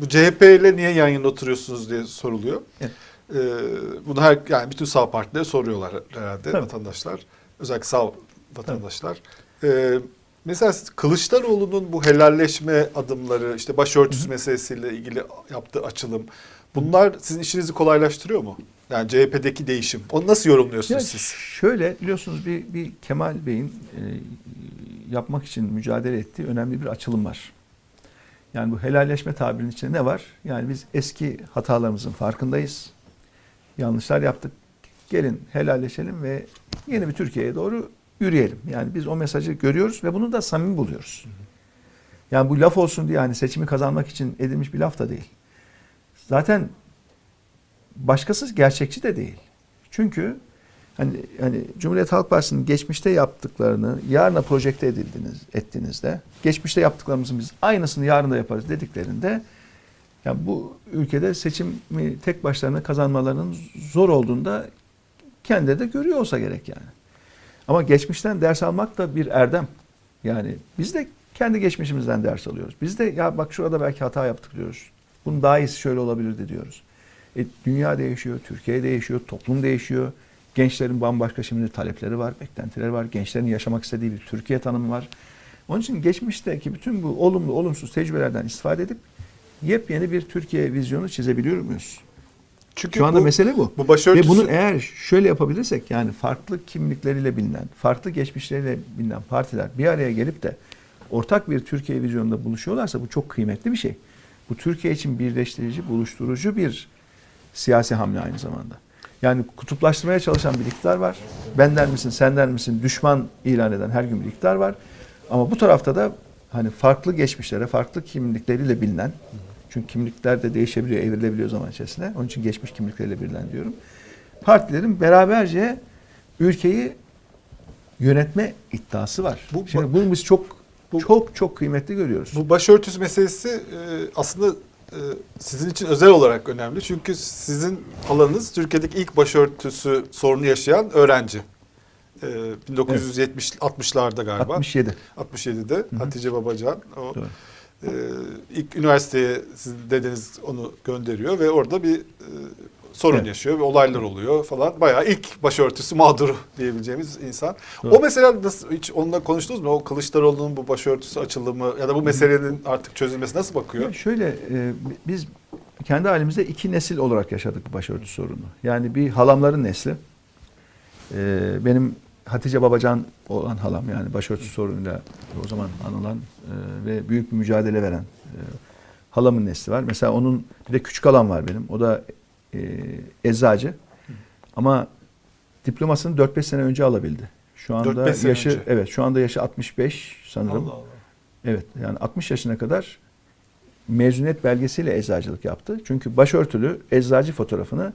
bu CHP ile niye yan yana oturuyorsunuz diye soruluyor. Evet. Ee, bunu her yani bütün sağ partilere soruyorlar herhalde Tabii. vatandaşlar. Özellikle sağ vatandaşlar. Ee, mesela Kılıçdaroğlu'nun bu helalleşme adımları, işte başörtüsü meselesiyle ilgili yaptığı açılım, bunlar sizin işinizi kolaylaştırıyor mu? Yani CHP'deki değişim. Onu nasıl yorumluyorsunuz Ya siz? Şöyle biliyorsunuz bir, bir Kemal Bey'in e, yapmak için mücadele ettiği önemli bir açılım var. Yani bu helalleşme tabirinin içinde ne var? Yani biz eski hatalarımızın farkındayız. Yanlışlar yaptık. Gelin helalleşelim ve yeni bir Türkiye'ye doğru yürüyelim. Yani biz o mesajı görüyoruz ve bunu da samimi buluyoruz. Yani bu laf olsun diye hani seçimi kazanmak için edilmiş bir laf da değil. Zaten başkası gerçekçi de değil. Çünkü hani hani Cumhuriyet Halk Partisi'nin geçmişte yaptıklarını yarına projekte edildiniz ettiğinizde geçmişte yaptıklarımızın biz aynısını yarın da yaparız dediklerinde yani bu ülkede seçimi tek başlarına kazanmalarının zor olduğunda kendileri de görüyor olsa gerek yani. Ama geçmişten ders almak da bir erdem. Yani biz de kendi geçmişimizden ders alıyoruz. Biz de ya bak şurada belki hata yaptık diyoruz. Bunun daha iyisi şöyle olabilirdi diyoruz. E, dünya değişiyor, Türkiye değişiyor, toplum değişiyor. Gençlerin bambaşka şimdi talepleri var, beklentileri var. Gençlerin yaşamak istediği bir Türkiye tanımı var. Onun için geçmişteki bütün bu olumlu, olumsuz tecrübelerden istifade edip yepyeni bir Türkiye vizyonu çizebiliyor muyuz? Çünkü Şu anda bu, mesele bu. bu başörtüsü Ve bunu eğer şöyle yapabilirsek yani farklı kimlikleriyle bilinen, farklı geçmişleriyle bilinen partiler bir araya gelip de ortak bir Türkiye vizyonunda buluşuyorlarsa bu çok kıymetli bir şey. Bu Türkiye için birleştirici, buluşturucu bir siyasi hamle aynı zamanda. Yani kutuplaştırmaya çalışan bir iktidar var. Benden misin, senden misin düşman ilan eden her gün bir iktidar var. Ama bu tarafta da hani farklı geçmişlere, farklı kimlikleriyle bilinen, çünkü kimlikler de değişebiliyor, evrilebiliyor zaman içerisinde. Onun için geçmiş kimlikleriyle bilinen diyorum. Partilerin beraberce ülkeyi yönetme iddiası var. Bu- Şimdi bunu biz çok bu- çok çok kıymetli görüyoruz. Bu başörtüsü meselesi e, aslında sizin için özel olarak önemli. Çünkü sizin alanınız Türkiye'deki ilk başörtüsü sorunu yaşayan öğrenci. E, 1970-60'larda galiba. 67. 67'de Hatice Babacan o Doğru. E, ilk üniversiteye sizin dedeniz onu gönderiyor ve orada bir e, sorun Evet. yaşıyor ve olaylar oluyor falan. Bayağı ilk başörtüsü mağduru diyebileceğimiz insan. Doğru. O mesela nasıl hiç onunla konuştunuz mu? O Kılıçdaroğlu'nun bu başörtüsü açılımı ya da bu meselenin artık çözülmesi nasıl bakıyor? şöyle e, biz kendi halimizde iki nesil olarak yaşadık bu başörtüsü sorunu. Yani bir halamların nesli. E, benim Hatice Babacan olan halam yani başörtüsü sorunuyla o zaman anılan e, ve büyük bir mücadele veren e, halamın nesli var. Mesela onun bir de küçük halam var benim. O da e, eczacı. Ama diplomasını 4-5 sene önce alabildi. Şu anda 4-5 sene yaşı önce. evet şu anda yaşı 65 sanırım. Allah Allah. Evet yani 60 yaşına kadar mezuniyet belgesiyle eczacılık yaptı. Çünkü başörtülü eczacı fotoğrafını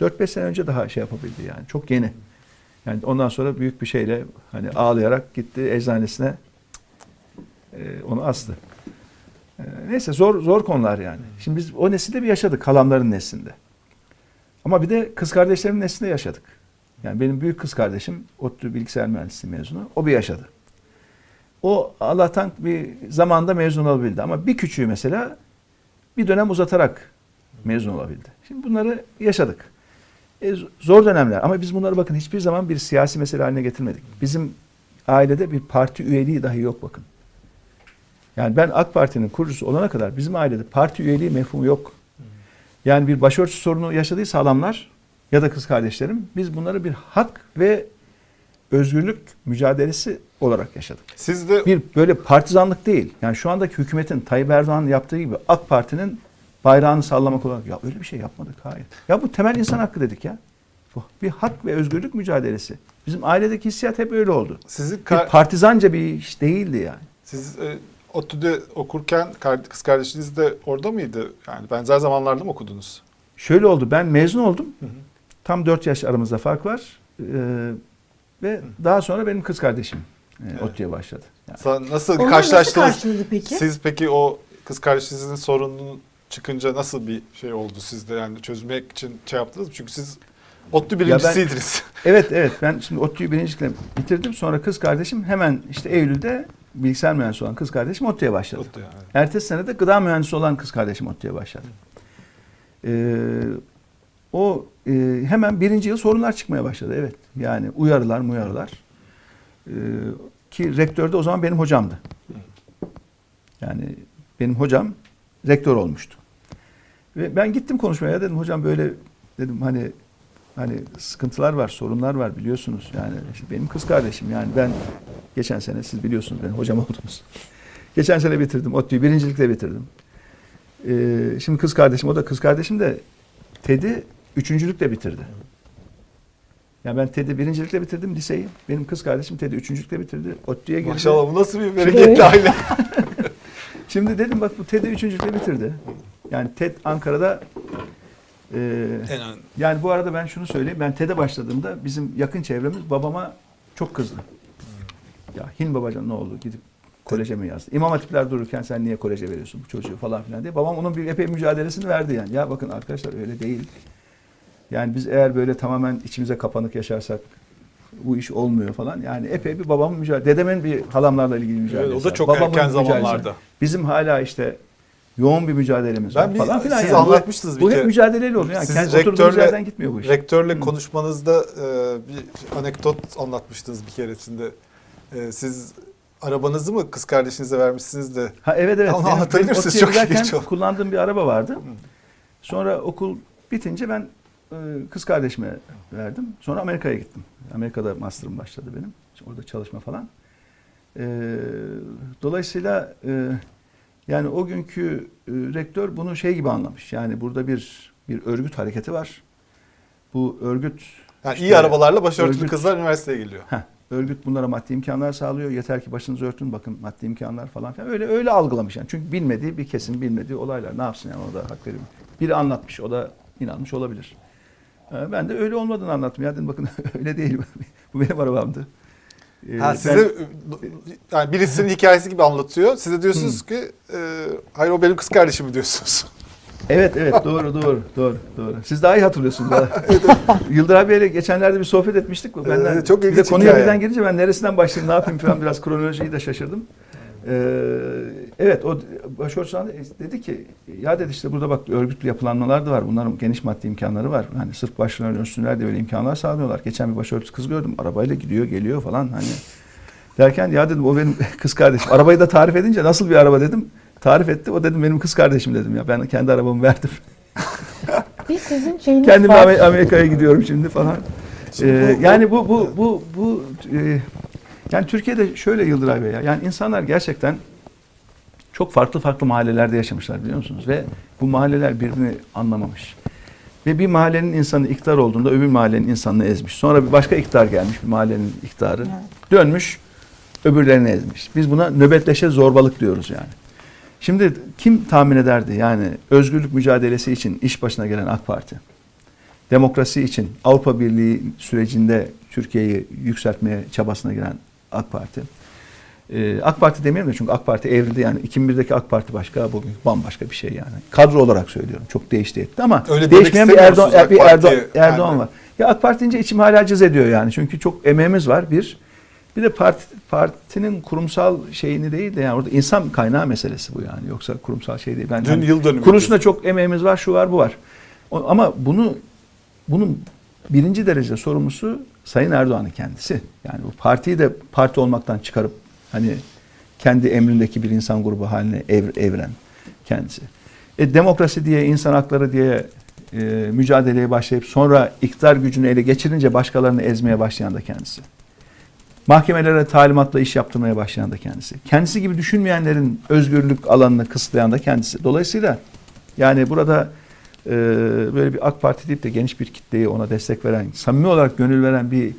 4-5 sene önce daha şey yapabildi yani. Çok yeni. Yani ondan sonra büyük bir şeyle hani ağlayarak gitti eczanesine e, onu astı. E, neyse zor zor konular yani. Şimdi biz o nesilde bir yaşadık halamların neslinde. Ama bir de kız kardeşlerimin neslinde yaşadık. Yani benim büyük kız kardeşim ODTÜ bilgisayar mühendisliği mezunu. O bir yaşadı. O Allah'tan bir zamanda mezun olabildi. Ama bir küçüğü mesela bir dönem uzatarak mezun olabildi. Şimdi bunları yaşadık. E, zor dönemler ama biz bunları bakın hiçbir zaman bir siyasi mesele haline getirmedik. Bizim ailede bir parti üyeliği dahi yok bakın. Yani ben AK Parti'nin kurucusu olana kadar bizim ailede parti üyeliği mefhumu yok. Yani bir başörtüsü sorunu yaşadıysa halamlar ya da kız kardeşlerim biz bunları bir hak ve özgürlük mücadelesi olarak yaşadık. Siz de Bir böyle partizanlık değil. Yani şu andaki hükümetin Tayyip Erdoğan'ın yaptığı gibi AK Parti'nin bayrağını sallamak olarak ya öyle bir şey yapmadık hayır. Ya bu temel insan hakkı dedik ya. Bu bir hak ve özgürlük mücadelesi. Bizim ailedeki hissiyat hep öyle oldu. sizin Bir partizanca bir iş değildi yani. siz e, ODTÜ'de okurken kız kardeşiniz de orada mıydı? Yani benzer zamanlarda mı okudunuz? Şöyle oldu ben mezun oldum. Hı hı. Tam 4 yaş aramızda fark var. Ee, ve daha sonra benim kız kardeşim e, Evet. ODTÜ'ye başladı. Yani Sa- Nasıl Onlar karşılaştınız? nasıl karşıladı peki? Siz peki o kız kardeşinizin sorununu çıkınca nasıl bir şey oldu sizde? Yani çözmek için şey yaptınız mı? Çünkü siz ODTÜ birincisiydiniz. Evet evet ben şimdi ODTÜ'yü birincilikle bitirdim. Sonra kız kardeşim hemen işte Eylül'de bilgisayar mühendisi olan kız kardeşim ODTÜ'ye başladı. Mutlu yani. Ertesi sene de gıda mühendisi olan kız kardeşim ODTÜ'ye başladı. Ee, o e, hemen birinci yıl sorunlar çıkmaya başladı. Evet. Yani uyarılar muyarılar. Ee, ki rektör de o zaman benim hocamdı. Yani benim hocam rektör olmuştu. Ve ben gittim konuşmaya dedim hocam böyle dedim hani hani sıkıntılar var, sorunlar var biliyorsunuz. Yani işte benim kız kardeşim yani ben geçen sene siz biliyorsunuz benim hocam oldunuz. Geçen sene bitirdim. ODTÜ'yü birincilikle bitirdim. Ee, şimdi kız kardeşim, o da kız kardeşim de TED'i üçüncülükle bitirdi. Yani ben TED'i birincilikle bitirdim liseyi. Benim kız kardeşim TED'i üçüncülükle bitirdi. ODTÜ'ye girdi. Maşallah bu nasıl bir bereketli aile. Şimdi dedim bak bu TED'i üçüncülükle bitirdi. Yani TED Ankara'da e, yani bu arada ben şunu söyleyeyim. Ben TED'e başladığımda bizim yakın çevremiz babama çok kızdı. Ya Hin babacan ne oldu gidip koleje mi yazdı? İmam hatipler dururken sen niye koleje veriyorsun bu çocuğu falan filan diye. Babam onun bir epey mücadelesini verdi yani. Ya bakın arkadaşlar öyle değil. Yani biz eğer böyle tamamen içimize kapanık yaşarsak bu iş olmuyor falan. Yani epey bir babamın mücadele, dedemin bir halamlarla ilgili mücadelesi. Evet, o da çok Babamın erken mücadelesi. zamanlarda. Bizim hala işte yoğun bir mücadelemiz Ben var bir- falan filan. siz yani. Bu- anlatmıştınız bir Bu kere. hep mücadeleyle oluyor. Yani kendi rektörle- yerden gitmiyor bu iş. Rektörle Hı. konuşmanızda e, bir anekdot anlatmıştınız bir keresinde. E, siz arabanızı mı kız kardeşinize vermişsiniz de Ha evet evet. Onu anlatabilir misiniz? Çok ilginç kullandığım bir araba vardı. Sonra okul bitince ben kız kardeşime verdim. Sonra Amerika'ya gittim. Amerika'da master'ım başladı benim. Orada çalışma falan. E, dolayısıyla e, yani o günkü e, rektör bunu şey gibi anlamış. Yani burada bir bir örgüt hareketi var. Bu örgüt yani işte iyi arabalarla başörtülü örgüt- kızlar üniversiteye geliyor. Heh, örgüt bunlara maddi imkanlar sağlıyor. Yeter ki başınızı örtün bakın maddi imkanlar falan filan. Öyle öyle algılamış yani. Çünkü bilmediği bir kesim bilmediği olaylar. Ne yapsın yani o da hak veriyorum. Biri anlatmış o da inanmış olabilir. Ee, Ben de öyle olmadığını anlattım. Ya dedim bakın öyle değil. Bu benim arabamdı. Ee, Ha, ben- size yani birisinin hikayesi gibi anlatıyor. Size diyorsunuz ki e, hayır o benim kız kardeşim diyorsunuz. Evet evet doğru doğru doğru doğru. Siz daha iyi hatırlıyorsunuz. Yıldır abiyle geçenlerde bir sohbet etmiştik. Benden, Evet, çok bir de ilginç konuya hikaye. birden girince ben neresinden başlayayım ne yapayım falan biraz kronolojiyi de şaşırdım. Ee, evet o başörtüsü hanım dedi ki ya dedi işte burada bak örgütlü yapılanmalar da var. Bunların geniş maddi imkanları var. Hani sırf başlarına dönsünler de öyle imkanlar sağlıyorlar. Geçen bir başörtüsü kız gördüm. Arabayla gidiyor geliyor falan hani. Derken ya dedim o benim kız kardeşim. Arabayı da tarif edince nasıl bir araba dedim. Tarif etti. O dedim benim kız kardeşim dedim ya. Ben kendi arabamı verdim. Bir sizin şeyiniz Kendim var. Amerika'ya gidiyorum şimdi falan. Ee, yani bu bu bu bu e, yani Türkiye'de şöyle Yıldıray Bey ya. Yani insanlar gerçekten çok farklı farklı mahallelerde yaşamışlar biliyor musunuz? Ve bu mahalleler birbirini anlamamış. Ve bir mahallenin insanı iktidar olduğunda öbür mahallenin insanını ezmiş. Sonra bir başka iktidar gelmiş bir mahallenin iktidarı. Evet. Dönmüş öbürlerini ezmiş. Biz buna nöbetleşe zorbalık diyoruz yani. Şimdi kim tahmin ederdi yani özgürlük mücadelesi için iş başına gelen AK Parti, demokrasi için Avrupa Birliği sürecinde Türkiye'yi yükseltmeye çabasına giren AK Parti. Ee, AK Parti demeyelim de çünkü AK Parti evrildi yani 2001'deki AK Parti başka bugün bambaşka bir şey yani. Kadro olarak söylüyorum çok değişti etti ama Öyle değişmeyen bir Erdoğan, AK bir Erdoğan. Erdoğan Yani. var. Ya AK Parti deyince içim hala cız ediyor yani çünkü çok emeğimiz var bir. Bir de parti, partinin kurumsal şeyini değil de yani orada insan kaynağı meselesi bu yani. Yoksa kurumsal şey değil. Ben Dün hani yıl dönümü Kuruluşunda çok emeğimiz var, şu var, bu var. O- ama bunu bunun birinci derece sorumlusu Sayın Erdoğan'ın kendisi. Yani bu partiyi de parti olmaktan çıkarıp hani kendi emrindeki bir insan grubu haline ev- evren kendisi. E, demokrasi diye, insan hakları diye e, mücadeleye başlayıp sonra iktidar gücünü ele geçirince başkalarını ezmeye başlayan da kendisi. Mahkemelere talimatla iş yaptırmaya başlayan da kendisi. Kendisi gibi düşünmeyenlerin özgürlük alanını kısıtlayan da kendisi. Dolayısıyla yani burada e, böyle bir AK Parti deyip de geniş bir kitleyi ona destek veren, samimi olarak gönül veren bir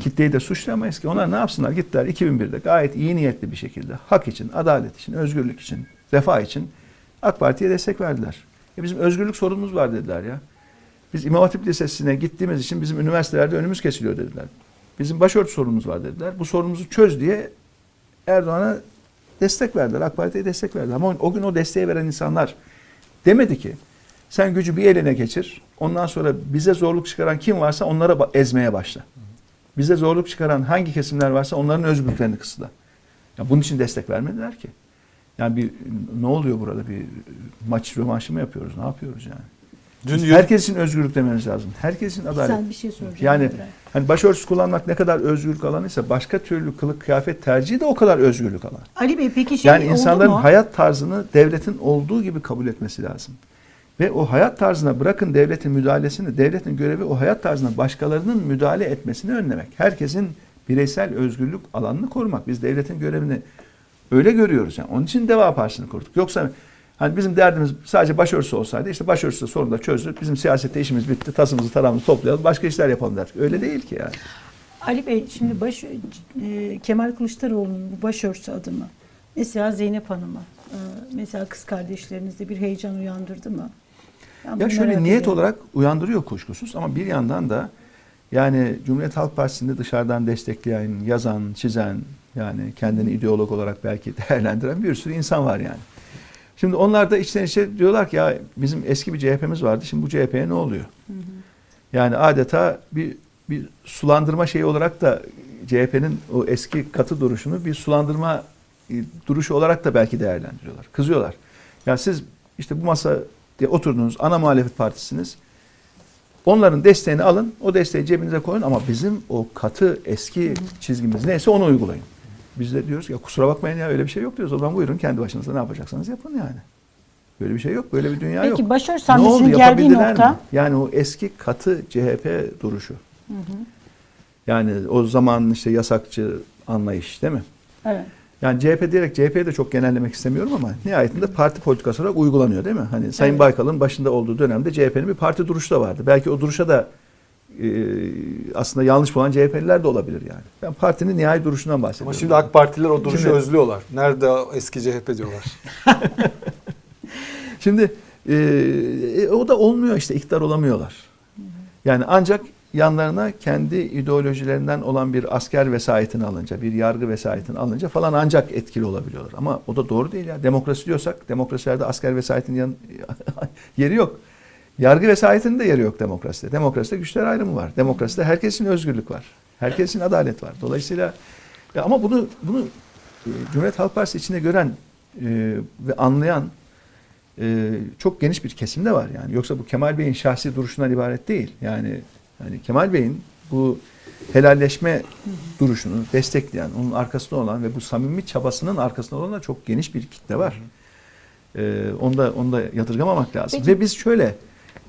kitleyi de suçlayamayız ki. Onlar ne yapsınlar? Gittiler 2001'de gayet iyi niyetli bir şekilde hak için, adalet için, özgürlük için, refah için AK Parti'ye destek verdiler. E bizim özgürlük sorunumuz var dediler ya. Biz İmam Hatip Lisesi'ne gittiğimiz için bizim üniversitelerde önümüz kesiliyor dediler. Bizim başörtü sorunumuz var dediler. Bu sorunumuzu çöz diye Erdoğan'a destek verdiler. AK Parti'ye destek verdiler. Ama o gün o desteği veren insanlar demedi ki sen gücü bir eline geçir. Ondan sonra bize zorluk çıkaran kim varsa onlara ezmeye başla. Bize zorluk çıkaran hangi kesimler varsa onların özgürlüklerini kısıtla. Ya bunun için destek vermediler ki. Yani bir ne oluyor burada bir maç rövanşı mı yapıyoruz? Ne yapıyoruz yani? Dün Biz yürü- herkes için özgürlük demeniz lazım. Herkes için adalet. Sen bir şey soracaksın. Yani hani başörtüsü kullanmak ne kadar özgürlük alanıysa başka türlü kılık kıyafet tercihi de o kadar özgürlük alanı. Ali Bey peki şey Yani oldu insanların mu? hayat tarzını devletin olduğu gibi kabul etmesi lazım. Ve o hayat tarzına bırakın devletin müdahalesini, devletin görevi o hayat tarzına başkalarının müdahale etmesini önlemek. Herkesin bireysel özgürlük alanını korumak. Biz devletin görevini öyle görüyoruz. Yani onun için Deva Partisi'ni kurduk. Yoksa hani bizim derdimiz sadece başörtüsü olsaydı işte başörtüsü sorunu da çözdük. Bizim siyasette işimiz bitti. Tasımızı taramızı toplayalım. Başka işler yapalım derdik. Öyle değil ki yani. Ali Bey şimdi baş, e, Kemal Kılıçdaroğlu'nun bu başörtüsü adımı mesela Zeynep Hanım'a e, mesela kız kardeşlerinizde bir heyecan uyandırdı mı? Ben Ya şöyle niyet ediyorum. olarak uyandırıyor kuşkusuz ama bir yandan da yani Cumhuriyet Halk Partisi'nde dışarıdan destekleyen, yazan, çizen yani kendini ideolog olarak belki değerlendiren bir sürü insan var yani. Şimdi onlar da içten içe diyorlar ki ya bizim eski bir CHP'miz vardı şimdi bu CHP'ye ne oluyor? Yani adeta bir bir sulandırma şeyi olarak da CHP'nin o eski katı duruşunu bir sulandırma e, duruşu olarak da belki değerlendiriyorlar. Kızıyorlar. Ya siz işte bu masa diye oturdunuz ana muhalefet partisiniz. Onların desteğini alın, o desteği cebinize koyun ama bizim o katı eski çizgimiz neyse onu uygulayın. Biz de diyoruz ya kusura bakmayın ya öyle bir şey yok diyoruz. O zaman buyurun kendi başınıza ne yapacaksanız yapın yani. Böyle bir şey yok, böyle bir dünya yok. Peki başörtüsü Ne oldu, geldiği nokta mi? Yani o eski katı CHP duruşu. Yani o zaman işte yasakçı anlayış değil mi? evet. Yani CHP diyerek CHP'yi de çok genellemek istemiyorum ama nihayetinde parti politikası olarak uygulanıyor değil mi? Hani Sayın Evet. Baykal'ın başında olduğu dönemde CHP'nin bir parti duruşu da vardı. Belki o duruşa da e, aslında yanlış bulan CHP'liler de olabilir yani. Ben partinin nihai duruşundan bahsediyorum. Ama şimdi AK Partililer o duruşu Şimdi- özlüyorlar. Nerede o eski CHP diyorlar. Şimdi e, e, o da olmuyor işte iktidar olamıyorlar. Yani ancak yanlarına kendi ideolojilerinden olan bir asker vesayetini alınca, bir yargı vesayetini alınca falan ancak etkili olabiliyorlar. Ama o da doğru değil ya. Demokrasi diyorsak demokrasilerde asker vesayetinin yan, yeri yok. Yargı vesayetinin de yeri yok demokraside. Demokraside güçler ayrımı var. Demokraside herkesin özgürlük var. Herkesin adalet var. Dolayısıyla ama bunu bunu e, Cumhuriyet Halk Partisi içinde gören e, ve anlayan e, çok geniş bir kesim de var yani. Yoksa bu Kemal Bey'in şahsi duruşundan ibaret değil. Yani yani Kemal Bey'in bu helalleşme duruşunu destekleyen, onun arkasında olan ve bu samimi çabasının arkasında olan da çok geniş bir kitle var. Ee, onu da onu da yadırgamamak lazım. Peki. Ve biz şöyle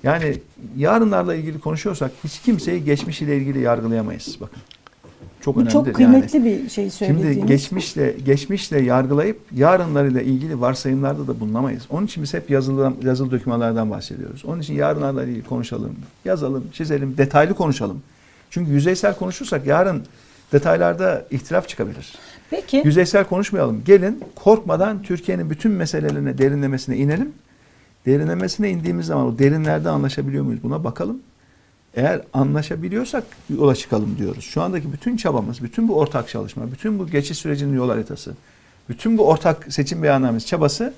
yani yarınlarla ilgili konuşuyorsak hiç kimseyi geçmişiyle ilgili yargılayamayız. Bakın. Çok Bu önemlidir çok yani. kıymetli bir şey söylediğiniz. Şimdi geçmişle geçmişle yargılayıp yarınlarıyla ilgili varsayımlarda da bulunamayız. Onun için biz hep yazılı yazılı dokümanlardan bahsediyoruz. Onun için yarınlarla ilgili konuşalım, yazalım, çizelim, detaylı konuşalım. Çünkü yüzeysel konuşursak yarın detaylarda ihtilaf çıkabilir. Peki Yüzeysel konuşmayalım. Gelin korkmadan Türkiye'nin bütün meselelerine derinlemesine inelim. Derinlemesine indiğimiz zaman o derinlerde anlaşabiliyor muyuz buna bakalım. Eğer anlaşabiliyorsak yola çıkalım diyoruz. Şu andaki bütün çabamız, bütün bu ortak çalışma, bütün bu geçiş sürecinin yol haritası, bütün bu ortak seçim beyannamesi çabası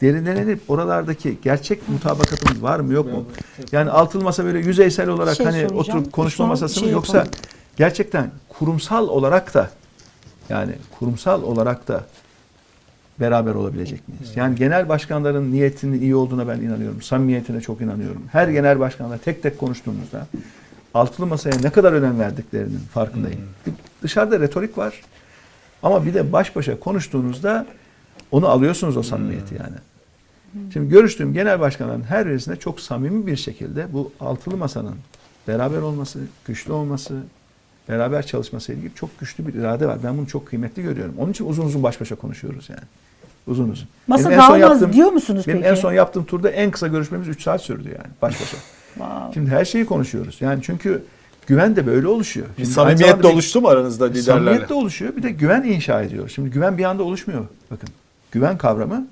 derinlenip oralardaki gerçek mutabakatımız var mı yok mu? Yani altılı masa böyle yüzeysel olarak Şey hani oturup konuşma masası mı şey yoksa yapalım. gerçekten kurumsal olarak da yani kurumsal olarak da beraber olabilecek miyiz? Yani genel başkanların niyetinin iyi olduğuna ben inanıyorum. Samimiyetine çok inanıyorum. Her genel başkanla tek tek konuştuğumuzda altılı masaya ne kadar önem verdiklerinin farkındayım. Bir Dışarıda retorik var. Ama bir de baş başa konuştuğunuzda onu alıyorsunuz o samimiyeti yani. Şimdi görüştüğüm genel başkanların her birisinde çok samimi bir şekilde bu altılı masanın beraber olması, güçlü olması, beraber çalışması ile ilgili çok güçlü bir irade var. Ben bunu çok kıymetli görüyorum. Onun için uzun uzun baş başa konuşuyoruz yani. Uzun uzun. masa Benim en son dağılmaz yaptığım- diyor musunuz Benim peki? en son yaptığım turda en kısa görüşmemiz 3 saat sürdü yani baş başa. Wow. Şimdi her şeyi konuşuyoruz. Yani çünkü güven de böyle oluşuyor. Şimdi samimiyet de oluştu mu aranızda liderlerle? Samimiyet de oluşuyor. Bir de güven inşa ediyor. Şimdi güven bir anda oluşmuyor. Bakın güven kavramı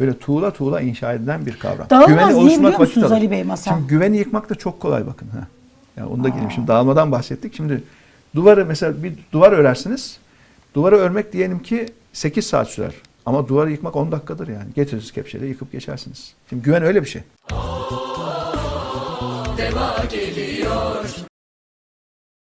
böyle tuğla tuğla inşa edilen bir kavram. Dağılmaz Güveni oluşturmak vakit musunuz alır. Ali Bey masa? Şimdi güveni yıkmak da çok kolay bakın. Ha. Yani onu da geleyim. Şimdi dağılmadan bahsettik. Şimdi duvarı mesela bir duvar örersiniz. Duvarı örmek diyelim ki 8 saat sürer. Ama duvarı yıkmak 10 dakikadır yani. Getiririz kepçeyle yıkıp geçersiniz. Şimdi güven öyle bir şey.